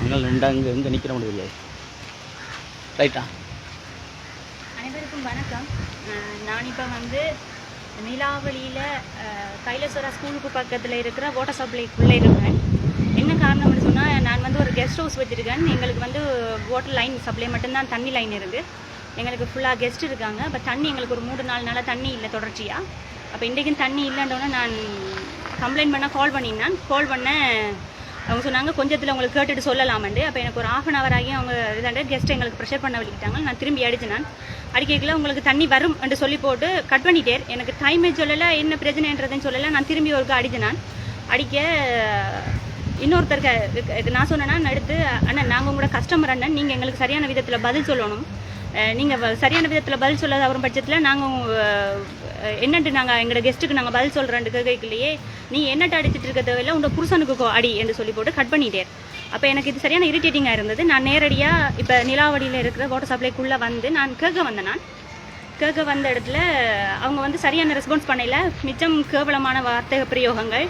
அதனால் இங்கே எங்கே நிற்கிற முடியாது ரைட்டா அனைவருக்கும் வணக்கம். நான் இப்போ வந்து நிலாவளியில் கைலஸ்வரா ஸ்கூலுக்கு பக்கத்தில் இருக்கிற வாட்டர் சப்ளைக்குள்ளே இருக்கேன். என்ன காரணம்னு சொன்னால் நான் வந்து ஒரு கெஸ்ட் ஹவுஸ் வச்சுருக்கேன். எங்களுக்கு வந்து வாட்டர் லைன் சப்ளை மட்டும்தான் தண்ணி லைன் இருக்குது எங்களுக்கு ஃபுல்லாக கெஸ்ட் இருக்காங்க. அப்போ தண்ணி எங்களுக்கு ஒரு மூணு நாலு நாளாக தண்ணி இல்லை தொடர்ச்சியாக அப்போ இன்றைக்கும் தண்ணி இல்லைன்றோன்னே நான் கம்ப்ளைண்ட் பண்ண கால் பண்ணியிருந்தேன். கால் பண்ணேன் அவங்க சொன்னாங்க கொஞ்சத்தில் உங்களுக்கு கேட்டுட்டு சொல்லலாமண்டு. அப்போ எனக்கு ஒரு ஆஃப் அன் அவர் ஆகி அவங்க இதாண்ட கெஸ்ட் எங்களுக்கு ப்ரெஷர் பண்ண வலிக்கிட்டாங்க நான் திரும்பி அடிச்சேன். நான் அடிக்கல உங்களுக்கு தண்ணி வரும் என்று சொல்லி போட்டு கட் பண்ணிட்டேன். எனக்கு டைமே சொல்லலை என்ன பிரச்சனைன்றதுன்னு சொல்லலை. நான் திரும்பி ஒருக்கா அடிச்சேன் நான். அடிக்க இன்னொருத்தருக்கு நான் சொன்னேன்னா நான் எடுத்து அண்ணன் நாங்கள் உங்களோட கஸ்டமர் அண்ணன். நீங்கள் எங்களுக்கு சரியான விதத்தில் பதில் சொல்லணும். நீங்கள் சரியான விதத்தில் பதில் சொல்லாத வரும் பட்சத்தில் நாங்கள் என்னட்டு நாங்கள் எங்களோட கெஸ்ட்டுக்கு நாங்கள் பதில் சொல்கிறேன் கேட்கலையே. நீ என்னட்டு அடிச்சிட்டு இருக்க தேவையில்ல உங்கள் புருஷனுக்கு கோ- அடி என்று சொல்லி போட்டு கட் பண்ணிட்டேன். அப்போ எனக்கு இது சரியான இரிட்டேட்டிங்காக இருந்தது. நான் நேரடியாக இப்போ நிலாவடியில் இருக்கிற வாட்டர் சப்ளைக்குள்ளே வந்து நான் கேட்க வந்தேன் நான். கேட்க வந்த இடத்துல அவங்க வந்து சரியான ரெஸ்பான்ஸ் பண்ணல மிச்சம் கேவலமான வார்த்தை பிரயோகங்கள்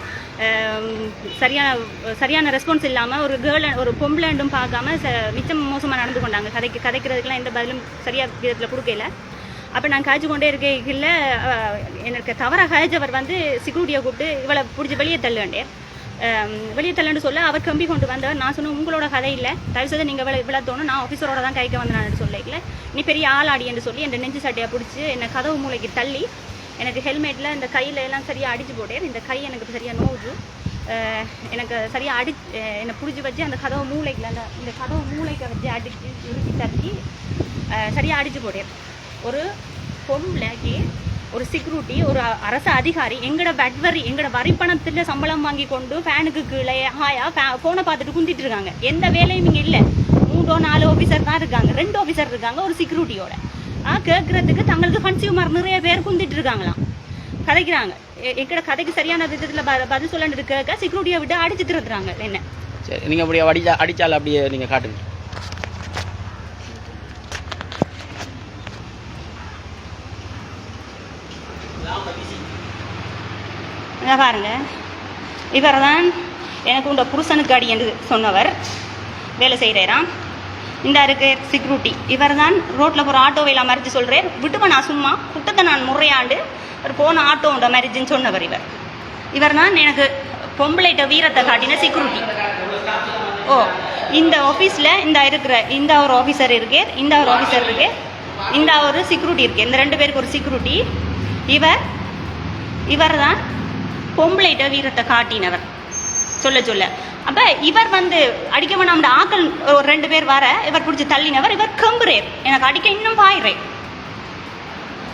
சரியான சரியான ரெஸ்பான்ஸ் இல்லாமல் ஒரு கேர்ள் ஒரு பொம்பளைண்டும் பார்க்காம ச மிச்சம் மோசமாக நடந்து கொண்டாங்க. கதைக்கு கதைக்கிறதுக்கெலாம் எந்த பதிலும் சரியாக விதத்தில் கொடுக்கல. அப்போ நான் காய்ச்சி கொண்டே இருக்கையில் எனக்கு தவற காய்ச்சவர் வந்து செக்யூரிட்டியை கூப்பிட்டு இவளை பிடிச்சி வெளியே தள்ளுண்டே வெளியே தள்ளுன்னு சொல்ல அவர் கம்பி கொண்டு வந்தவர். நான் சொன்னேன் உங்களோட கதை இல்லை. தயவுசெய்து நீங்கள் இவ்வளோ இவ்வளோ தோணும். நான் ஆஃபீஸரோட தான் கைக்க வந்தேன் சொல்லிக்கல நீ பெரிய ஆள் ஆடின்னு சொல்லி என் நெஞ்சு சட்டையை பிடிச்சி என்னை கதவு மூளைக்கு தள்ளி எனக்கு ஹெல்மெட்டில் இந்த கையில் எல்லாம் சரியாக அடிச்சு போட்டேன். இந்த கை எனக்கு சரியாக நோவுது. எனக்கு சரியாக அடி என்னை பிடிச்சி வச்சு அந்த கதவு மூளைக்குள்ள அந்த இந்த கதவு மூளைக்கு வச்சு அடிச்சு இறுக்கி தட்டி சரியாக அடிச்சு போட்டேன். ஒரு பொம்பளைக்கு ஒரு செக்யூரிட்டி ஒரு அரசு அதிகாரி எங்கட வரி எங்கட வரிப்பணத்தில் சம்பளம் வாங்கி கொண்டு ஃபேனுக்கு கீழே ஹாயா ஃபோனை பார்த்துட்டு குந்திட்டு இருக்காங்க. எந்த வேலையும் இங்கே இல்லை. மூணோ நாலு ஆஃபீஸர் தான் இருக்காங்க. ரெண்டு ஆஃபீஸர் இருக்காங்க ஒரு செக்யூரிட்டியோட ஆ கேட்குறதுக்கு தங்களுக்கு கன்சியூமர் நிறைய பேர் குந்திட்டு இருக்காங்களாம். கதைக்கிறாங்க. எ- எங்கட கதைக்கு சரியான விதத்தில் ப பதில் சொல்லணுட்டு கேட்க செக்யூரிட்டியை விட்டு அடிச்சு இருக்கிறாங்க என்ன? சரி நீங்கள் அப்படியே அடிச்சா அடித்தால் அப்படியே நீங்கள் காட்டுங்க. இதை பாருங்க. இவர் தான் எனக்கு உண்ட புருஷனுக்கு அடி என்று சொன்னவர். வேலை செய்கிறாராம் இந்த இருக்கு செக்யூரிட்டி இவர் தான் ரோட்டில் போகிற ஆட்டோவையில் மறிச்சு சொல்கிறார் விட்டுப்ப நான் சும்மா? குட்டத்தை நான் முறையாண்டு ஒரு போன ஆட்டோண்ட மறிச்சுன்னு சொன்னவர் இவர். இவர் தான் எனக்கு பொம்பளைட்ட வீரத்தை காட்டின செக்யூரிட்டி ஓ இந்த ஆஃபீஸில் இந்த இருக்கிற இந்த ஒரு ஆஃபீஸர் இருக்கு இந்த ஒரு ஆஃபீஸர் இருக்கு இந்த ஒரு செக்யூரிட்டி இருக்கு. இந்த ரெண்டு பேருக்கு ஒரு செக்யூரிட்டி இவர் இவர் தான் பொம்பளைட்ட வீரத்தை காட்டினவர். சொல்ல சொல்ல. அப்ப இவர் வந்து அடிக்க வேணாம் ஆக்கள் ஒரு ரெண்டு பேர் வர இவர் பிடிச்சி தள்ளினவர் இவர் கம்புறேர் எனக்கு அடிக்க இன்னும் பாயிறேன்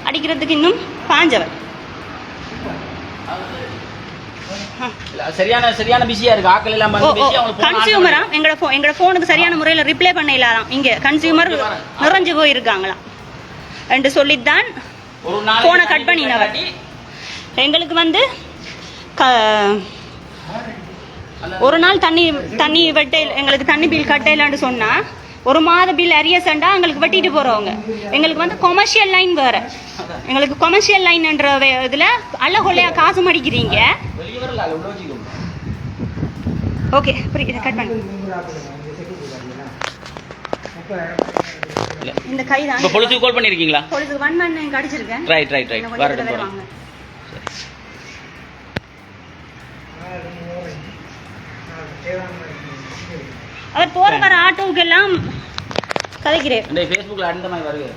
அடிக்கிறதுக்கு இன்னும் பாஞ்சவர். சரியான சரியான பிஸியாக இருக்குது ஆக்கள் எல்லாம் கன்சியூமரா எங்களோட ஃபோ எங்களோட ஃபோனுக்கு சரியான முறையில் ரிப்ளை பண்ண இல்லாதாம் இங்கே கன்சியூமர் நிறைஞ்சு போயிருக்காங்களாம். என்று சொல்லித்தான் அ cut பண்ணினவர். எங்களுக்கு வந்து க ஒரு நாள் தண்ணி தண்ணி வெட்ட எங்களுக்கு தண்ணி பில் கட்டலான்னு சொன்னா ஒரு மாத பில் அரியசண்டா எங்களுக்கு வெட்டிட்டு போறவங்க. எங்களுக்கு வந்து கொமர்ஷியல் லைன் வேற. எங்களுக்கு கொமர்ஷியல் லைன்ன்ற இதுல அல்ல காசு மடிக்கிறீங்க. ஓகே புரியுது கட் பண்ணு. இந்த கை தான். இப்போ கால் பண்ணியிருக்கீங்களா பொழுது ஒன் மணி எனக்கு அடிச்சிருக்கேன். ரைட் ரைட் ரைட் வரட்டும் வரட்டும். அவர் போற வர ஆட்டோவுக்கு எல்லாம் கதைக்கிறேன். ஃபேஸ்புக்கில் அந்த மாதிரி வருது